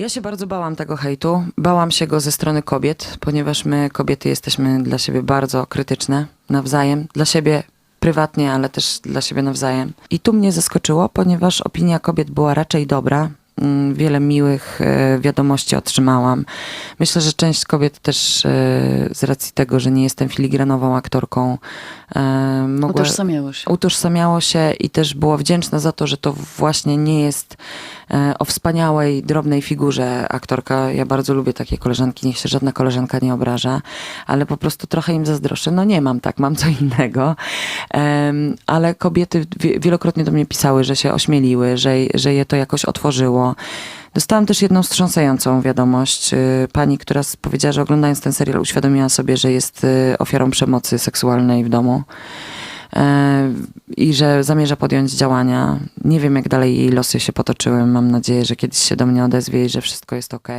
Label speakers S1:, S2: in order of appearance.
S1: Ja się bardzo bałam tego hejtu. Bałam się go ze strony kobiet, ponieważ my, kobiety, jesteśmy dla siebie bardzo krytyczne nawzajem. Dla siebie prywatnie, ale też dla siebie nawzajem. I tu mnie zaskoczyło, ponieważ opinia kobiet była raczej dobra. Mm, Wiele miłych e, wiadomości otrzymałam. Myślę, że część kobiet też e, z racji tego, że nie jestem filigranową aktorką, e, mogła
S2: Utożsamiało się.
S1: utożsamiało się i też było wdzięczne za to, że to właśnie nie jest o wspaniałej, drobnej figurze aktorka. Ja bardzo lubię takie koleżanki, niech się żadna koleżanka nie obraża, ale po prostu trochę im zazdroszczę. No nie mam tak, mam co innego. Ale kobiety wie- wielokrotnie do mnie pisały, że się ośmieliły, że, że je to jakoś otworzyło. Dostałam też jedną wstrząsającą wiadomość. y, Pani, która powiedziała, że oglądając ten serial uświadomiła sobie, że jest y, ofiarą przemocy seksualnej w domu e, i że zamierza podjąć działania. Nie wiem, jak dalej jej losy się potoczyły. Mam nadzieję, że kiedyś się do mnie odezwie i że wszystko jest okej.